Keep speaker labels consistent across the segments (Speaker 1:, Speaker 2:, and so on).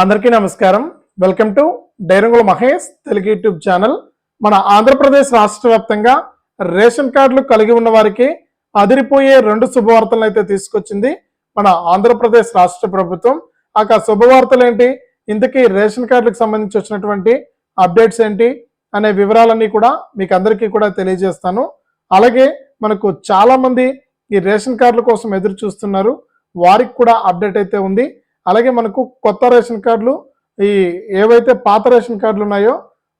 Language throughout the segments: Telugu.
Speaker 1: అందరికీ నమస్కారం. Welcome to డైరంగుల Mahesh Telugu YouTube channel. మన ఆంధ్రప్రదేశ్ రాష్ట్ర వ్యాప్తంగా రేషన్ కార్డులు కలిగి ఉన్న వారికి అదిరిపోయే రెండు శుభవార్తలను అయితే తీసుకొచ్చింది మన ఆంధ్రప్రదేశ్ రాష్ట్ర ప్రభుత్వం. ఆ శుభవార్తలు ఏంటి? ఇంతకీ రేషన్ కార్డులకు సంబంధించి వచ్చినటువంటి అప్డేట్స్ ఏంటి? అనే వివరాలన్నీ కూడా మీకు అందరికీ కూడా తెలియజేస్తాను. అలాగే మనకు చాలామంది ఈ రేషన్ కార్డుల కోసం ఎదురు చూస్తున్నారు. వారికి కూడా అప్డేట్ అయితే ఉంది. అలాగే మనకు కొత్త రేషన్ కార్డులు ఈ ఏవైతే పాత రేషన్ కార్డులు ఉన్నాయో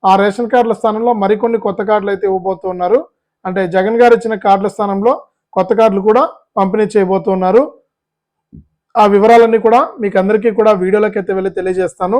Speaker 1: ఆ రేషన్ కార్డుల స్థానంలో మరికొన్ని కొత్త కార్డులు అయితే ఇవ్వబోతున్నారు అంటే జగన్ గారు ఇచ్చిన కార్డుల స్థానంలో కొత్త కార్డులు కూడా పంపిణీ చేయబోతున్నారు ఆ వివరాలన్నీ కూడా మీకు అందరికీ కూడా వీడియోలోకి అయితే వెళ్ళి తెలియజేస్తాను.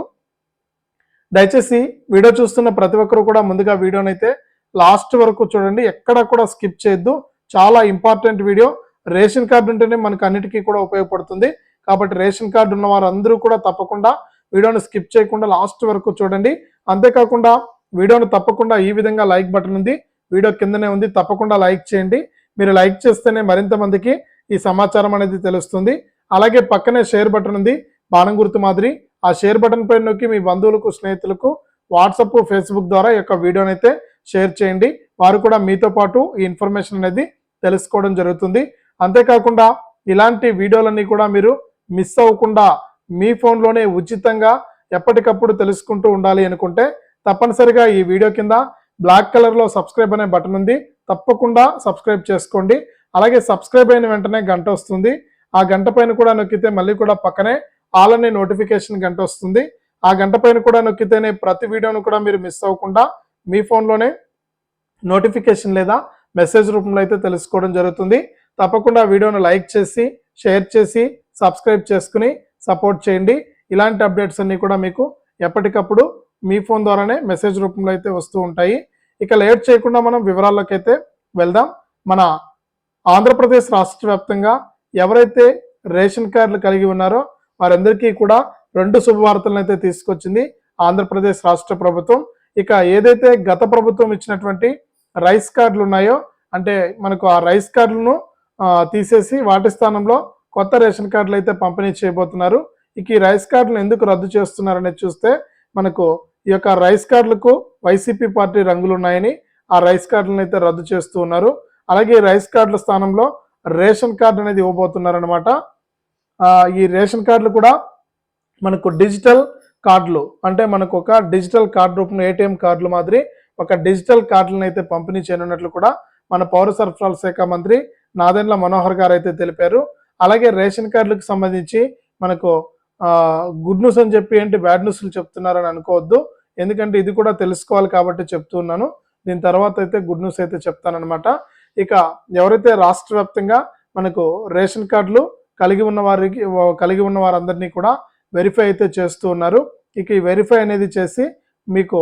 Speaker 1: దయచేసి వీడియో చూస్తున్న ప్రతి ఒక్కరు కూడా ముందుగా వీడియోని అయితే లాస్ట్ వరకు చూడండి. ఎక్కడ కూడా స్కిప్ చేయొద్దు. చాలా ఇంపార్టెంట్ వీడియో. రేషన్ కార్డు ఉంటేనే మనకు అన్నిటికీ కూడా ఉపయోగపడుతుంది. కాబట్టి రేషన్ కార్డు ఉన్న వారందరూ కూడా తప్పకుండా వీడియోను స్కిప్ చేయకుండా లాస్ట్ వరకు చూడండి. అంతేకాకుండా వీడియోను తప్పకుండా ఈ విధంగా లైక్ బటన్ ఉంది. వీడియో కిందనే ఉంది. తప్పకుండా లైక్ చేయండి. మీరు లైక్ చేస్తేనే మరింత మందికి ఈ సమాచారం అనేది తెలుస్తుంది. అలాగే పక్కనే షేర్ బటన్ ఉంది. బాణం గుర్తు మాదిరి. ఆ షేర్ బటన్ పైన నొక్కి మీ బంధువులకు స్నేహితులకు వాట్సాప్ ఫేస్బుక్ ద్వారా ఈ యొక్క వీడియోని అయితే షేర్ చేయండి. వారు కూడా మీతో పాటు ఈ ఇన్ఫర్మేషన్ అనేది తెలుసుకోవడం జరుగుతుంది. అంతేకాకుండా ఇలాంటి వీడియోలన్నీ కూడా మీరు మిస్ అవ్వకుండా మీ ఫోన్లోనే ఉచితంగా ఎప్పటికప్పుడు తెలుసుకుంటూ ఉండాలి అనుకుంటే తప్పనిసరిగా ఈ వీడియో కింద బ్లాక్ కలర్లో సబ్స్క్రైబ్ అనే బటన్ ఉంది. తప్పకుండా సబ్స్క్రైబ్ చేసుకోండి. అలాగే సబ్స్క్రైబ్ అయిన వెంటనే గంట వస్తుంది. ఆ గంట పైన కూడా నొక్కితే మళ్ళీ కూడా పక్కనే ఆల్ అనే నోటిఫికేషన్ గంట వస్తుంది. ఆ గంట పైన కూడా నొక్కితేనే ప్రతి వీడియోను కూడా మీరు మిస్ అవ్వకుండా మీ ఫోన్లోనే నోటిఫికేషన్ లేదా మెసేజ్ రూపంలో అయితే తెలుసుకోవడం జరుగుతుంది. తప్పకుండా వీడియోను లైక్ చేసి షేర్ చేసి సబ్స్క్రైబ్ చేసుకుని సపోర్ట్ చేయండి. ఇలాంటి అప్డేట్స్ అన్నీ కూడా మీకు ఎప్పటికప్పుడు మీ ఫోన్ ద్వారానే మెసేజ్ రూపంలో అయితే వస్తూ ఉంటాయి. ఇక లేట్ చేయకుండా మనం వివరాల్లోకి అయితే వెళ్దాం. మన ఆంధ్రప్రదేశ్ రాష్ట్ర వ్యాప్తంగా ఎవరైతే రేషన్ కార్డులు కలిగి ఉన్నారో వారందరికీ కూడా రెండు శుభవార్తలను అయితే తీసుకొచ్చింది ఆంధ్రప్రదేశ్ రాష్ట్ర ప్రభుత్వం. ఇక ఏదైతే గత ప్రభుత్వం ఇచ్చినటువంటి రైస్ కార్డులు ఉన్నాయో అంటే మనకు ఆ రైస్ కార్డులను తీసేసి వాటి స్థానంలో కొత్త రేషన్ కార్డులు అయితే పంపిణీ చేయబోతున్నారు. ఇక ఈ రైస్ కార్డులు ఎందుకు రద్దు చేస్తున్నారనేది చూస్తే మనకు ఈ యొక్క రైస్ కార్డులకు వైసీపీ పార్టీ రంగులు ఉన్నాయని ఆ రైస్ కార్డులను అయితే రద్దు చేస్తూ ఉన్నారు. అలాగే ఈ రైస్ కార్డుల స్థానంలో రేషన్ కార్డు అనేది ఇవ్వబోతున్నారనమాట ఈ రేషన్ కార్డులు కూడా మనకు డిజిటల్ కార్డులు అంటే మనకు ఒక డిజిటల్ కార్డు రూపంలో ఏటీఎం కార్డులు మాదిరి ఒక డిజిటల్ కార్డులను అయితే పంపిణీ చేయనున్నట్లు కూడా మన పౌర సరఫరాల శాఖ మంత్రి నాదెండ్ల మనోహర్ గారు అయితే తెలిపారు. అలాగే రేషన్ కార్డులకు సంబంధించి మనకు గుడ్ న్యూస్ అని చెప్పి ఏంటి బ్యాడ్ న్యూస్లు చెప్తున్నారని అనుకోవద్దు. ఎందుకంటే ఇది కూడా తెలుసుకోవాలి కాబట్టి చెప్తున్నాను దీని తర్వాత అయితే గుడ్ న్యూస్ అయితే చెప్తానమాట ఇక ఎవరైతే రాష్ట్ర వ్యాప్తంగా మనకు రేషన్ కార్డులు కలిగి ఉన్న వారికి కలిగి ఉన్న వారందరినీ కూడా వెరిఫై అయితే చేస్తూ ఉన్నారు. ఇక ఈ వెరిఫై అనేది చేసి మీకు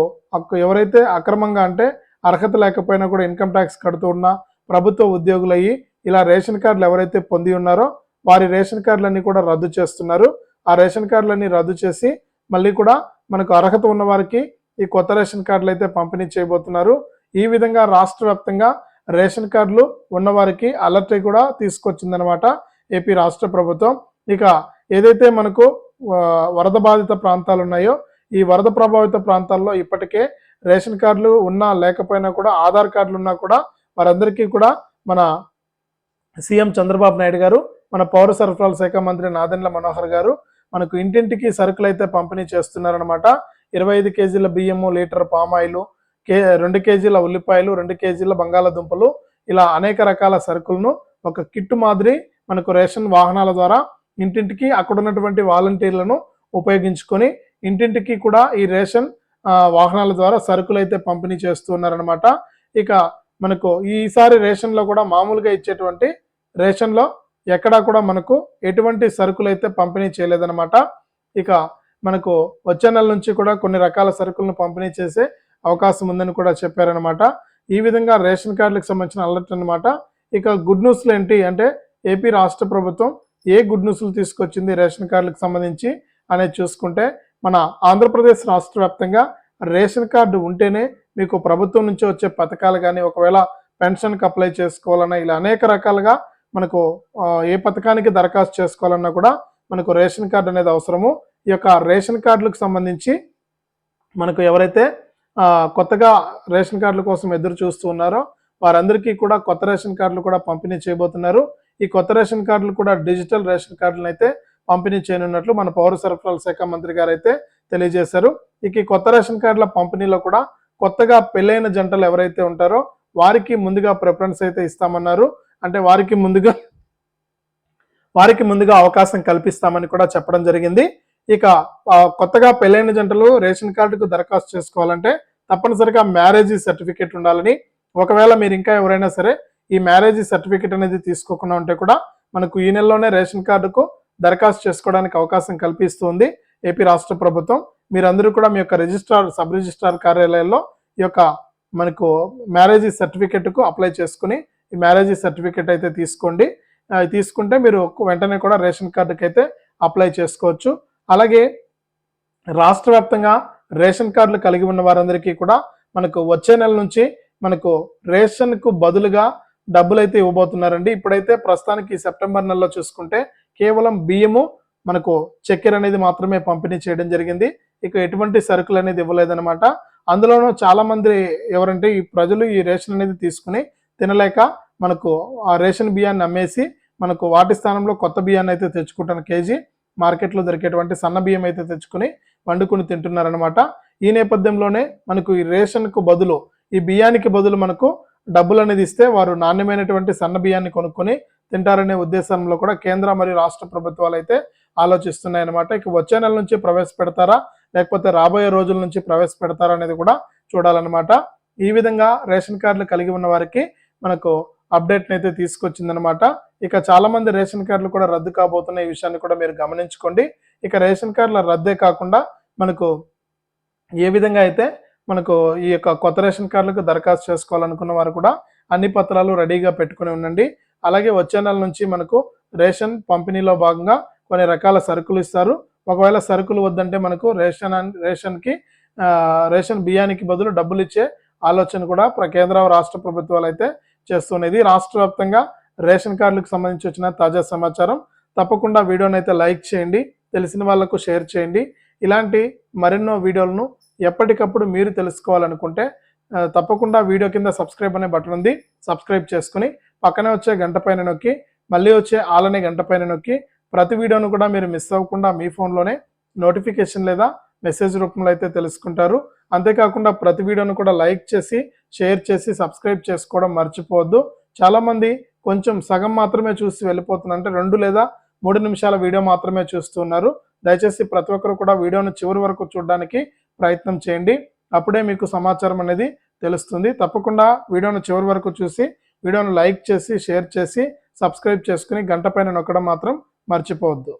Speaker 1: ఎవరైతే అక్రమంగా అంటే అర్హత లేకపోయినా కూడా ఇన్కమ్ ట్యాక్స్ కడుతూ ఉన్న ప్రభుత్వ ఉద్యోగులు అయ్యి ఇలా రేషన్ కార్డులు ఎవరైతే పొంది ఉన్నారో వారి రేషన్ కార్డులన్నీ కూడా రద్దు చేస్తున్నారు. ఆ రేషన్ కార్డులన్నీ రద్దు చేసి మళ్ళీ కూడా మనకు అర్హత ఉన్న వారికి ఈ కొత్త రేషన్ కార్డులు అయితే పంపిణీ చేయబోతున్నారు. ఈ విధంగా రాష్ట్ర వ్యాప్తంగా రేషన్ కార్డులు ఉన్నవారికి అలర్ట్ కూడా తీసుకొచ్చిందనమాట ఏపీ రాష్ట్ర ప్రభుత్వం. ఇక ఏదైతే మనకు వరద బాధిత ప్రాంతాలు ఉన్నాయో ఈ వరద ప్రభావిత ప్రాంతాల్లో ఇప్పటికే రేషన్ కార్డులు ఉన్నా లేకపోయినా కూడా ఆధార్ కార్డులు ఉన్నా కూడా వారందరికీ కూడా మన సీఎం చంద్రబాబు నాయుడు గారు మన పౌర సరఫరాల శాఖ మంత్రి నాదెండ్ల మనోహర్ గారు మనకు ఇంటింటికి సరుకులు అయితే పంపిణీ చేస్తున్నారనమాట ఇరవై ఐదు కేజీల బియ్యము లీటర్ పామాయిల్ కే రెండు కేజీల ఉల్లిపాయలు రెండు కేజీల బంగాళాదుంపలు ఇలా అనేక రకాల సరుకులను ఒక కిట్టు మాదిరి మనకు రేషన్ వాహనాల ద్వారా ఇంటింటికి అక్కడ ఉన్నటువంటి వాలంటీర్లను ఉపయోగించుకొని ఇంటింటికి కూడా ఈ రేషన్ వాహనాల ద్వారా సరుకులు అయితే పంపిణీ చేస్తూ ఉన్నారనమాట ఇక మనకు ఈసారి రేషన్లో కూడా మామూలుగా ఇచ్చేటువంటి రేషన్లో ఎక్కడా కూడా మనకు ఎటువంటి సరుకులు అయితే పంపిణీ చేయలేదన్నమాట. ఇక మనకు వచ్చే నెల నుంచి కూడా కొన్ని రకాల సరుకులను పంపిణీ చేసే అవకాశం ఉందని కూడా చెప్పారనమాట ఈ విధంగా రేషన్ కార్డులకు సంబంధించిన అలర్ట్ అనమాట ఇక గుడ్ న్యూస్లు ఏంటి అంటే ఏపీ రాష్ట్ర ప్రభుత్వం ఏ గుడ్ న్యూస్లు తీసుకొచ్చింది రేషన్ కార్డులకు సంబంధించి అనేది చూసుకుంటే మన ఆంధ్రప్రదేశ్ రాష్ట్ర వ్యాప్తంగా రేషన్ కార్డు ఉంటేనే మీకు ప్రభుత్వం నుంచి వచ్చే పథకాలు కానీ ఒకవేళ పెన్షన్కి అప్లై చేసుకోవాలన్నా ఇలా అనేక రకాలుగా మనకు ఏ పథకానికి దరఖాస్తు చేసుకోవాలన్నా కూడా మనకు రేషన్ కార్డు అనేది అవసరము. ఈ యొక్క రేషన్ కార్డులకు సంబంధించి మనకు ఎవరైతే కొత్తగా రేషన్ కార్డుల కోసం ఎదురు చూస్తూ ఉన్నారో వారందరికీ కూడా కొత్త రేషన్ కార్డులు కూడా పంపిణీ చేయబోతున్నారు. ఈ కొత్త రేషన్ కార్డులు కూడా డిజిటల్ రేషన్ కార్డులను అయితే పంపిణీ చేయనున్నట్లు మన పౌర సరఫరాల శాఖ మంత్రి గారు అయితే తెలియజేశారు. ఇక ఈ కొత్త రేషన్ కార్డుల పంపిణీలో కూడా కొత్తగా పెళ్ళైన జంటలు ఎవరైతే ఉంటారో వారికి ముందుగా ప్రిఫరెన్స్ అయితే ఇస్తామన్నారు. అంటే వారికి ముందుగా వారికి ముందుగా అవకాశం కల్పిస్తామని కూడా చెప్పడం జరిగింది. ఇక కొత్తగా పెళ్ళైన జంటలు రేషన్ కార్డుకు దరఖాస్తు చేసుకోవాలంటే తప్పనిసరిగా మ్యారేజ్ సర్టిఫికేట్ ఉండాలని. ఒకవేళ మీరు ఇంకా ఎవరైనా సరే ఈ మ్యారేజ్ సర్టిఫికేట్ అనేది తీసుకోకుండా ఉంటే కూడా మనకు ఈ నెలలోనే రేషన్ కార్డుకు దరఖాస్తు చేసుకోవడానికి అవకాశం కల్పిస్తుంది ఏపీ రాష్ట్ర ప్రభుత్వం. మీరందరూ కూడా మీ యొక్క రిజిస్ట్రార్ సబ్ రిజిస్ట్రార్ కార్యాలయంలో ఈ యొక్క మనకు మ్యారేజ్ సర్టిఫికేట్కు అప్లై చేసుకుని ఈ మ్యారేజ్ సర్టిఫికేట్ అయితే తీసుకోండి. తీసుకుంటే మీరు వెంటనే కూడా రేషన్ కార్డుకి అయితే అప్లై చేసుకోవచ్చు. అలాగే రాష్ట్ర వ్యాప్తంగా రేషన్ కార్డులు కలిగి ఉన్న వారందరికీ కూడా మనకు వచ్చే నెల నుంచి మనకు రేషన్కు బదులుగా డబ్బులు అయితే ఇవ్వబోతున్నారండి. ఇప్పుడైతే ప్రస్తుతానికి సెప్టెంబర్ నెలలో చూసుకుంటే కేవలం బియ్యము మనకు చక్కెర అనేది మాత్రమే పంపిణీ చేయడం జరిగింది. ఇక ఎటువంటి సరుకులు అనేది ఇవ్వలేదన్నమాట. అందులోనూ చాలా మంది ఎవరంటే ఈ ప్రజలు ఈ రేషన్ అనేది తీసుకుని తినలేక మనకు ఆ రేషన్ బియ్యాన్ని అమ్మేసి మనకు వాటి స్థానంలో కొత్త బియ్యాన్ని అయితే తెచ్చుకుంటాను కేజీ మార్కెట్లో దొరికేటువంటి సన్న బియ్యం అయితే తెచ్చుకుని వండుకుని తింటున్నారనమాట ఈ నేపథ్యంలోనే మనకు ఈ రేషన్కు బదులు ఈ బియ్యానికి బదులు మనకు డబ్బులు అనేది ఇస్తే వారు నాణ్యమైనటువంటి సన్న బియ్యాన్ని కొనుక్కొని తింటారనే ఉద్దేశంలో కూడా కేంద్ర మరియు రాష్ట్ర ప్రభుత్వాలు అయితే ఆలోచిస్తున్నాయన్నమాట. ఇక వచ్చే నెల నుంచి ప్రవేశపెడతారా లేకపోతే రాబోయే రోజుల నుంచి ప్రవేశపెడతారా అనేది కూడా చూడాలన్నమాట. ఈ విధంగా రేషన్ కార్డులు కలిగి ఉన్న వారికి మనకు అప్డేట్ అయితే తీసుకొచ్చిందనమాట ఇక చాలా మంది రేషన్ కార్డులు కూడా రద్దు కాబోతున్న ఈ విషయాన్ని కూడా మీరు గమనించుకోండి. ఇక రేషన్ కార్డుల రద్దే కాకుండా మనకు ఏ విధంగా అయితే మనకు ఈ యొక్క కొత్త రేషన్ కార్డులకు దరఖాస్తు చేసుకోవాలనుకున్న వారు కూడా అన్ని పత్రాలు రెడీగా పెట్టుకుని ఉండండి. అలాగే వచ్చే నెల నుంచి మనకు రేషన్ పంపిణీలో భాగంగా కొన్ని రకాల సరుకులు ఇస్తారు. ఒకవేళ సరుకులు వద్దంటే మనకు రేషన్ రేషన్కి రేషన్ బియ్యానికి బదులు డబ్బులు ఇచ్చే ఆలోచన కూడా ప్ర- కేంద్ర రాష్ట్ర ప్రభుత్వాలు అయితే చేస్తున్నది. రాష్ట్ర వ్యాప్తంగా రేషన్ కార్డులకు సంబంధించి వచ్చిన తాజా సమాచారం. తప్పకుండా వీడియోని అయితే లైక్ చేయండి తెలిసిన వాళ్ళకు షేర్ చేయండి. ఇలాంటి మరెన్నో వీడియోలను ఎప్పటికప్పుడు మీరు తెలుసుకోవాలనుకుంటే తప్పకుండా వీడియో కింద సబ్స్క్రైబ్ అనే బటన్ ఉంది. సబ్స్క్రైబ్ చేసుకుని పక్కనే వచ్చే గంట పైన నొక్కి మళ్ళీ వచ్చే ఆలనే గంట పైన నొక్కి ప్రతి వీడియోను కూడా మీరు మిస్ అవ్వకుండా మీ ఫోన్లోనే నోటిఫికేషన్ లేదా మెసేజ్ రూపంలో అయితే తెలుసుకుంటారు. అంతేకాకుండా ప్రతి వీడియోను కూడా లైక్ చేసి షేర్ చేసి సబ్స్క్రైబ్ చేసుకోవడం మర్చిపోవద్దు. చాలామంది కొంచెం సగం మాత్రమే చూసి వెళ్ళిపోతున్నారు. అంటే రెండు లేదా మూడు నిమిషాల వీడియో మాత్రమే చూస్తున్నారు దయచేసి ప్రతి ఒక్కరు కూడా వీడియోను చివరి వరకు చూడడానికి ప్రయత్నం చేయండి. అప్పుడే మీకు సమాచారం అనేది తెలుస్తుంది. తప్పకుండా వీడియోను చివరి వరకు చూసి వీడియోను లైక్ చేసి షేర్ చేసి సబ్స్క్రైబ్ చేసుకుని గంట పైన నొక్కడం మాత్రం మర్చిపోవద్దు.